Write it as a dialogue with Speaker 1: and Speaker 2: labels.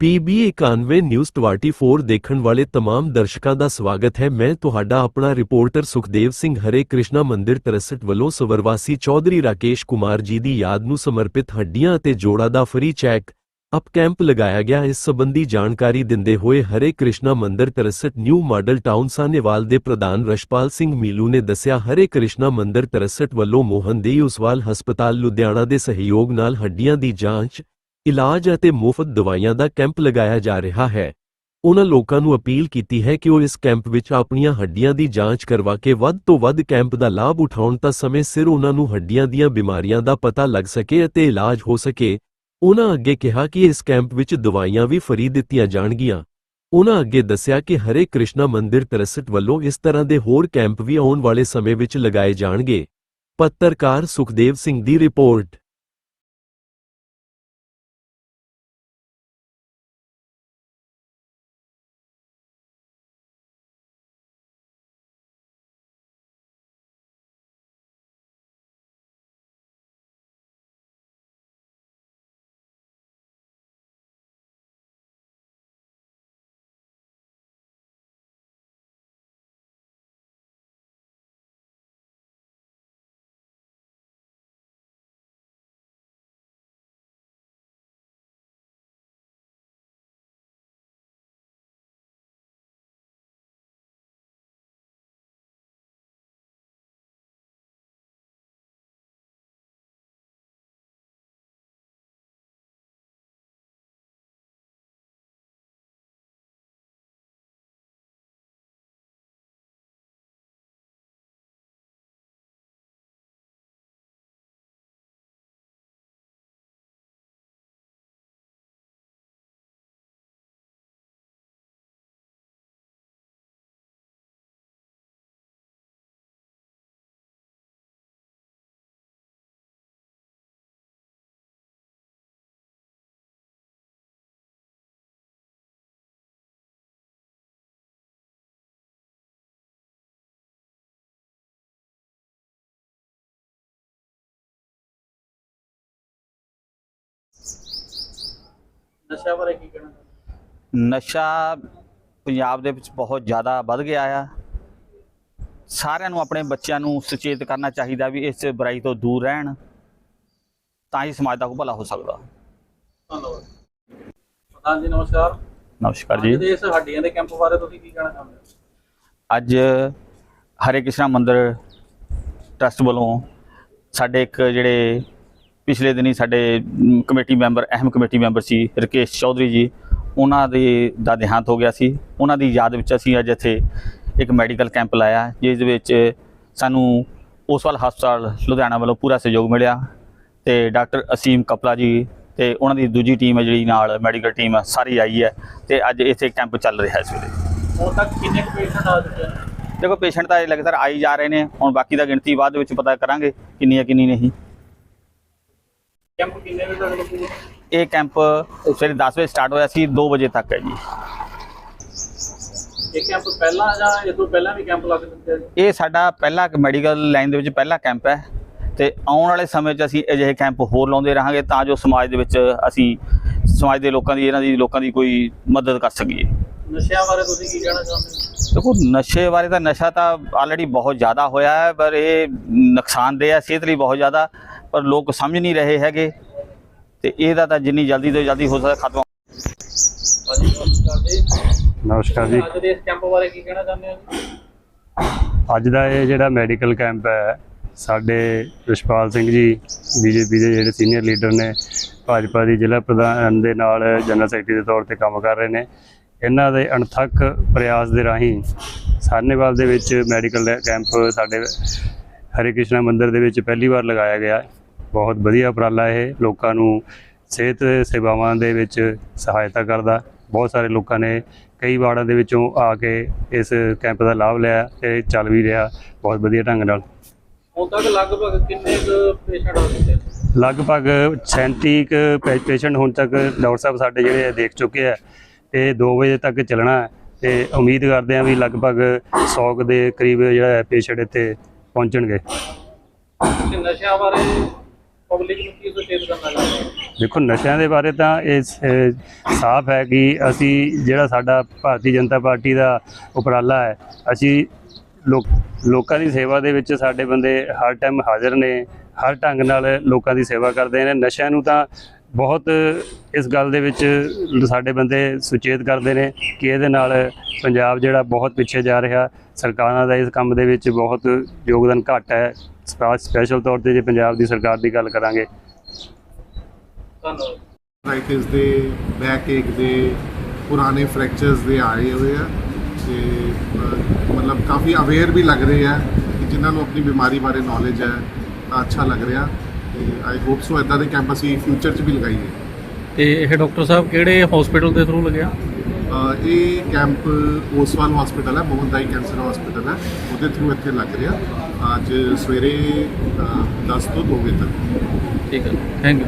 Speaker 1: PB 91 news 24 ਦੇਖਣ ਵਾਲੇ तमाम ਦਰਸ਼ਕਾਂ ਦਾ ਸਵਾਗਤ ਹੈ ਮੈਂ ਤੁਹਾਡਾ ਆਪਣਾ ਰਿਪੋਰਟਰ ਸੁਖਦੇਵ ਸਿੰਘ ਹਰੇ ਕ੍ਰਿਸ਼ਨਾ ਮੰਦਿਰ ਤਰਸਟ ਵੱਲੋਂ ਸਵਰਵਾਸੀ ਚੌਧਰੀ ਰਾਕੇਸ਼ ਕੁਮਾਰ ਜੀ ਦੀ ਯਾਦ ਨੂੰ ਸਮਰਪਿਤ ਹੱਡੀਆਂ ਅਤੇ ਜੋੜਾਂ ਦਾ ਫ੍ਰੀ ਚੈੱਕ ਅਪ ਕੈਂਪ ਲਗਾਇਆ ਗਿਆ ਇਸ ਸੰਬੰਧੀ ਜਾਣਕਾਰੀ ਦਿੰਦੇ ਹੋਏ ਹਰੇ ਕ੍ਰਿਸ਼ਨਾ ਮੰਦਿਰ trust new model town Sahnewal ਦੇ ਪ੍ਰਧਾਨ ਰਸ਼ਪਾਲ ਸਿੰਘ ਮੀਲੂ ਨੇ ਦੱਸਿਆ ਹਰੇ ਕ੍ਰਿਸ਼ਨਾ ਮੰਦਿਰ ਤਰਸਟ ਵੱਲੋਂ ਮੋਹਨ ਦੇ ਉਸਵਾਲ ਹਸਪਤਾਲ ਲੁਧਿਆਣਾ ਦੇ ਸਹਿਯੋਗ ਨਾਲ ਹੱਡੀਆਂ ਦੀ ਜਾਂਚ ਇਲਾਜ ਅਤੇ ਮੁਫਤ ਦਵਾਈਆਂ ਦਾ ਕੈਂਪ ਲਗਾਇਆ ਜਾ ਰਿਹਾ ਹੈ। ਉਹਨਾਂ ਲੋਕਾਂ ਨੂੰ ਅਪੀਲ ਕੀਤੀ ਹੈ ਕਿ ਉਹ ਇਸ ਕੈਂਪ ਵਿੱਚ ਆਪਣੀਆਂ ਹੱਡੀਆਂ ਦੀ ਜਾਂਚ ਕਰਵਾ ਕੇ ਵੱਧ ਤੋਂ ਵੱਧ ਕੈਂਪ ਦਾ ਲਾਭ ਉਠਾਉਣ ਤਾਂ ਸਮੇਂ ਸਿਰ ਉਹਨਾਂ ਨੂੰ ਹੱਡੀਆਂ ਦੀਆਂ ਬਿਮਾਰੀਆਂ ਦਾ ਪਤਾ ਲੱਗ ਸਕੇ ਅਤੇ ਇਲਾਜ ਹੋ ਸਕੇ। ਉਹਨਾਂ ਅੱਗੇ ਕਿਹਾ ਕਿ ਇਸ ਕੈਂਪ ਵਿੱਚ ਦਵਾਈਆਂ ਵੀ ਫਰੀ ਦਿੱਤੀਆਂ ਜਾਣਗੀਆਂ। ਉਹਨਾਂ ਅੱਗੇ ਦੱਸਿਆ ਕਿ ਹਰੇ ਕ੍ਰਿਸ਼ਨਾ ਮੰਦਿਰ ਤਰਸਟ ਵੱਲੋਂ ਇਸ ਤਰ੍ਹਾਂ ਦੇ ਹੋਰ ਕੈਂਪ ਵੀ ਆਉਣ ਵਾਲੇ ਸਮੇਂ ਵਿੱਚ ਲਗਾਏ ਜਾਣਗੇ। ਪੱਤਰਕਾਰ ਸੁਖਦੇਵ ਸਿੰਘ ਦੀ ਰਿਪੋਰਟ।
Speaker 2: ਨਸ਼ਾ ਬਾਰੇ ਕੀ ਕਹਿਣਾ
Speaker 3: ਨਸ਼ਾ ਪੰਜਾਬ ਦੇ ਵਿੱਚ ਬਹੁਤ ਜ਼ਿਆਦਾ ਵੱਧ ਗਿਆ ਆ। ਸਾਰਿਆਂ ਨੂੰ ਆਪਣੇ ਬੱਚਿਆਂ ਨੂੰ ਸੁਚੇਤ ਕਰਨਾ ਚਾਹੀਦਾ ਵੀ ਇਸ ਬੁਰਾਈ ਤੋਂ ਦੂਰ ਰਹਿਣ। ਤਾਂ ਹੀ ਸਮਾਜ ਦਾ ਭਲਾ ਹੋ ਸਕਦਾ।
Speaker 2: ਧੰਨਵਾਦ। ਪ੍ਰਧਾਨ ਜੀ ਨਮਸਕਾਰ।
Speaker 3: ਨਮਸਕਾਰ ਜੀ।
Speaker 2: ਅੱਜ ਦੇ ਇਸ ਹੱਡੀਆਂ ਦੇ ਕੈਂਪ ਬਾਰੇ ਤੁਸੀਂ ਕੀ ਕਹਿਣਾ ਚਾਹੁੰਦੇ ਹੋ?
Speaker 3: ਅੱਜ ਹਰੇ ਕ੍ਰਿਸ਼ਨਾ ਮੰਦਿਰ ਟਰਸਟ ਵੱਲੋਂ ਸਾਡੇ ਇੱਕ ਜਿਹੜੇ ਪਿਛਲੇ ਦਿਨੀ ਸਾਡੇ ਕਮੇਟੀ ਮੈਂਬਰ ਅਹਿਮ ਕਮੇਟੀ ਮੈਂਬਰ ਸੀ ਰਕੇਸ਼ ਚੌਧਰੀ ਜੀ ਉਹਨਾਂ ਦੇ ਦਾ ਦੇਹਾਂਤ ਹੋ ਗਿਆ ਸੀ। ਉਹਨਾਂ ਦੀ ਯਾਦ ਵਿੱਚ ਅਸੀਂ ਅੱਜ ਇੱਥੇ ਇੱਕ ਮੈਡੀਕਲ ਕੈਂਪ ਲਾਇਆ ਜਿਸ ਦੇ ਵਿੱਚ ਸਾਨੂੰ ਉਸਵਾਲ ਹਸਪਤਾਲ ਲੁਧਿਆਣਾ ਵੱਲੋਂ ਪੂਰਾ ਸਹਿਯੋਗ ਮਿਲਿਆ ਤੇ ਡਾਕਟਰ ਅਸੀਮ ਕਪਲਾ ਜੀ ਤੇ ਉਹਨਾਂ ਦੀ ਦੂਜੀ ਟੀਮ ਹੈ ਜਿਹੜੀ ਨਾਲ ਮੈਡੀਕਲ ਟੀਮ ਸਾਰੀ ਆਈ ਹੈ ਤੇ ਅੱਜ ਇੱਥੇ ਕੈਂਪ ਚੱਲ ਰਿਹਾ ਇਸ ਵੇਲੇ।
Speaker 2: ਹੁਣ ਤੱਕ ਕਿੰਨੇ ਪੇਸ਼ੈਂਟ ਆ ਚੁੱਕੇ ਨੇ?
Speaker 3: ਦੇਖੋ ਪੇਸ਼ੈਂਟ ਤਾਂ ਲਗਾਤਾਰ ਆਈ ਜਾ ਰਹੇ ਨੇ ਹੁਣ ਬਾਕੀ ਦਾ ਗਿਣਤੀ ਬਾਅਦ ਵਿੱਚ ਪਤਾ ਕਰਾਂਗੇ ਕਿੰਨੀ ਹੈ ਕਿੰਨੀ ਨਹੀਂ।
Speaker 2: ਕੈਂਪ ਕਿੰਨੇ ਵਜੇ ਤੱਕ ਲੱਗੂਗਾ?
Speaker 3: ਇਹ ਕੈਂਪ ਸਵੇਰੇ 10 ਵਜੇ ਸਟਾਰਟ ਹੋਇਆ ਸੀ 2 ਵਜੇ ਤੱਕ ਹੈ ਜੀ।
Speaker 2: ਇਹ ਕੈਂਪ ਪਹਿਲਾਂ ਜਾਂ ਇਹ ਤੋਂ ਪਹਿਲਾਂ ਵੀ ਕੈਂਪ ਲੱਗ ਚੁੱਕੇ ਜੀ?
Speaker 3: ਇਹ ਸਾਡਾ ਪਹਿਲਾ ਮੈਡੀਕਲ ਲਾਈਨ ਦੇ ਵਿੱਚ ਪਹਿਲਾ ਕੈਂਪ ਹੈ ਤੇ ਆਉਣ ਵਾਲੇ ਸਮੇਂ 'ਚ ਅਸੀਂ ਅਜਿਹੇ ਕੈਂਪ ਹੋਰ ਲਾਉਂਦੇ ਰਹਾਂਗੇ ਤਾਂ ਜੋ ਸਮਾਜ ਦੇ ਵਿੱਚ ਅਸੀਂ ਸਮਾਜ ਦੇ ਲੋਕਾਂ ਦੀ ਇਹਨਾਂ ਦੀ ਲੋਕਾਂ ਦੀ ਕੋਈ ਮਦਦ ਕਰ ਸਕੀਏ।
Speaker 2: ਨਸ਼ਿਆਂ ਬਾਰੇ ਤੁਸੀਂ ਕੀ ਕਹਿਣਾ ਚਾਹੁੰਦੇ ਹੋ?
Speaker 3: ਦੇਖੋ ਨਸ਼ੇ ਬਾਰੇ ਤਾਂ ਨਸ਼ਾ ਤਾਂ ਆਲਰੇਡੀ ਬਹੁਤ ਜ਼ਿਆਦਾ ਹੋਇਆ ਹੈ ਪਰ ਇਹ ਨੁਕਸਾਨਦੇਹ ਹੈ ਸਿਹਤ ਲਈ ਬਹੁਤ ਜ਼ਿਆਦਾ ਪਰ ਲੋਕ ਸਮਝ ਨਹੀਂ ਰਹੇ ਹੈਗੇ। ਤੇ ਇਹਦਾ ਤਾਂ ਜਿੰਨੀ ਜਲਦੀ ਤੋਂ ਜਲਦੀ ਹੋ ਸਕਦਾ ਖਤਮ
Speaker 2: ਭਾਜੀ ਨਮਸਕਾਰ ਜੀ।
Speaker 4: ਨਮਸਕਾਰ ਜੀ।
Speaker 2: ਅੱਜ ਦੇ ਇਸ ਕੈਂਪ ਬਾਰੇ ਕੀ ਕਹਿਣਾ ਚਾਹੁੰਦੇ ਹੋ? ਜੀ
Speaker 4: ਅੱਜ ਦਾ ਇਹ ਜਿਹੜਾ ਮੈਡੀਕਲ ਕੈਂਪ ਹੈ ਸਾਡੇ ਰਿਸ਼ਪਾਲ ਸਿੰਘ ਜੀ ਬੀਜੇਪੀ ਦੇ ਜਿਹੜੇ ਸੀਨੀਅਰ ਲੀਡਰ ਨੇ ਭਾਜਪਾ ਦੀ ਜ਼ਿਲ੍ਹਾ ਪ੍ਰਧਾਨ ਦੇ ਨਾਲ ਜਨਰਲ ਸੈਕਟਰੀ ਦੇ ਤੌਰ ਤੇ ਕੰਮ ਕਰ ਰਹੇ ਨੇ। ਇਹਨਾਂ ਦੇ ਅਣਥੱਕ ਪ੍ਰਯਾਸ ਦੇ ਰਾਹੀਂ ਸਾਹਨੇਵਾਲ ਦੇ ਵਿੱਚ ਮੈਡੀਕਲ ਕੈਂਪ ਸਾਡੇ ਹਰੇ ਕ੍ਰਿਸ਼ਨਾ ਮੰਦਿਰ ਦੇ ਵਿੱਚ ਪਹਿਲੀ ਵਾਰ ਲਗਾਇਆ ਗਿਆ। ਬਹੁਤ ਵਧੀਆ ਉਪਰਾਲਾ ਇਹ। ਲੋਕਾਂ ਨੂੰ ਸਿਹਤ ਸੇਵਾਵਾਂ ਦੇ ਵਿੱਚ ਸਹਾਇਤਾ ਕਰਦਾ। ਬਹੁਤ ਸਾਰੇ ਲੋਕਾਂ ਨੇ ਕਈ ਵਾਰਡਾਂ ਦੇ ਵਿੱਚੋਂ ਆ ਕੇ ਇਸ ਕੈਂਪ ਦਾ ਲਾਭ ਲਿਆ ਤੇ ਚੱਲ ਵੀ ਰਿਹਾ। ਬਹੁਤ ਵਧੀਆ ਢੰਗ ਨਾਲ।
Speaker 2: ਹੁਣ ਤੱਕ ਲਗਭਗ ਕਿੰਨੇ ਕੁ ਪੇਸ਼ੈਂਟ ਆ ਚੁੱਕੇ
Speaker 4: ਲਗਭਗ 37 ਕੁ ਪੇਸ਼ੈਂਟ ਹੁਣ ਤੱਕ ਡਾਕਟਰ ਸਾਹਿਬ ਸਾਡੇ ਜਿਹੜੇ ਦੇਖ ਚੁੱਕੇ ਆ। ਤੇ 2 ਵਜੇ ਤੱਕ ਚੱਲਣਾ ਹੈ। ਤੇ ਉਮੀਦ ਕਰਦੇ ਆ ਵੀ ਲਗਭਗ 100 ਕੁ ਦੇ ਕਰੀਬ ਜਿਹੜਾ ਪੇਸ਼ੈਂਟ ਇੱਥੇ ਪਹੁੰਚਣਗੇ।
Speaker 2: ਤੇ ਨਸ਼ਿਆਂ ਬਾਰੇ ਪਬਲਿਕ ਨੂੰ ਕੀ ਸੁਚੇਤ ਕਰਨਾ ਚਾਹੁੰਦੇ ਹੋ?
Speaker 4: ਦੇਖੋ ਨਸ਼ਿਆਂ ਦੇ ਬਾਰੇ ਤਾਂ ਇਹ ਸਾਫ਼ ਹੈ ਕਿ ਅਸੀਂ ਜਿਹੜਾ ਸਾਡਾ ਭਾਰਤੀ ਜਨਤਾ ਪਾਰਟੀ ਦਾ ਉਪਰਾਲਾ ਹੈ ਅਸੀਂ ਲੋਕ ਲੋਕਾਂ ਦੀ ਸੇਵਾ ਦੇ ਵਿੱਚ ਸਾਡੇ ਬੰਦੇ ਹਰ ਟਾਈਮ ਹਾਜ਼ਰ ਨੇ ਹਰ ਢੰਗ ਨਾਲ ਲੋਕਾਂ ਦੀ ਸੇਵਾ ਕਰਦੇ ਨੇ। ਨਸ਼ਿਆਂ ਨੂੰ ਤਾਂ ਬਹੁਤ ਇਸ ਗੱਲ ਦੇ ਵਿੱਚ ਸਾਡੇ ਬੰਦੇ ਸੁਚੇਤ ਕਰਦੇ ਨੇ ਕਿ ਇਹਦੇ ਨਾਲ ਪੰਜਾਬ ਜਿਹੜਾ ਬਹੁਤ ਪਿੱਛੇ ਜਾ ਰਿਹਾ। ਸਰਕਾਰਾਂ ਦਾ ਇਸ ਕੰਮ ਦੇ ਵਿੱਚ ਬਹੁਤ ਯੋਗਦਾਨ ਘੱਟ ਹੈ। ਸਪਾ- ਸਪੈਸ਼ਲ ਤੌਰ ਤੇ ਜੇ ਪੰਜਾਬ ਦੀ ਸਰਕਾਰ ਦੀ ਗੱਲ ਕਰਾਂਗੇ।
Speaker 2: ਧੰਨਵਾਦ
Speaker 5: ਦੇ ਬੈਕ ਏਕ ਦੇ, ਪੁਰਾਣੇ ਫ੍ਰੈਕਚਰਸ ਦੇ ਆਏ ਹੋਏ ਆ ਤੇ ਮਤਲਬ ਕਾਫੀ ਅਵੇਅਰ ਵੀ ਲੱਗ ਰਹੇ ਆ ਕਿ ਜਿਨ੍ਹਾਂ ਨੂੰ ਆਪਣੀ ਬਿਮਾਰੀ ਬਾਰੇ ਨੌਲੇਜ ਹੈ, ਤਾਂ ਅੱਛਾ ਲੱਗ ਰਿਹਾ। ਤੇ ਆਈ ਹੋਪ ਸੋ ਇਦਾਂ ਦੇ ਕੈਂਪ ਅਸੀਂ ਫਿਊਚਰ 'ਚ ਵੀ ਲਗਾਈਏ।
Speaker 6: ਤੇ ਇਹ ਡਾਕਟਰ ਸਾਹਿਬ ਕਿਹੜੇ ਹਸਪੀਟਲ ਦੇ ਥਰੂ ਲੱਗਿਆ?
Speaker 5: ਅਹ, ਇਹ ਕੈਂਪ ਓਸਵਾਲ ਹਸਪੀਟਲ ਹੈ ਮੋਹਨਦਾਈ ਕੈਂਸਰ ਹਸਪੀਟਲ ਹੈ। ਉਹਦੇ ਥਰੂ ਇੱਥੇ ਲੱਗ ਰਿਹਾ। ਅੱਜ ਸਵੇਰੇ ਅਹ, 10 ਤੋਂ 2 ਵਜੇ ਤੱਕ।
Speaker 6: ਠੀਕ ਹੈ। Thank you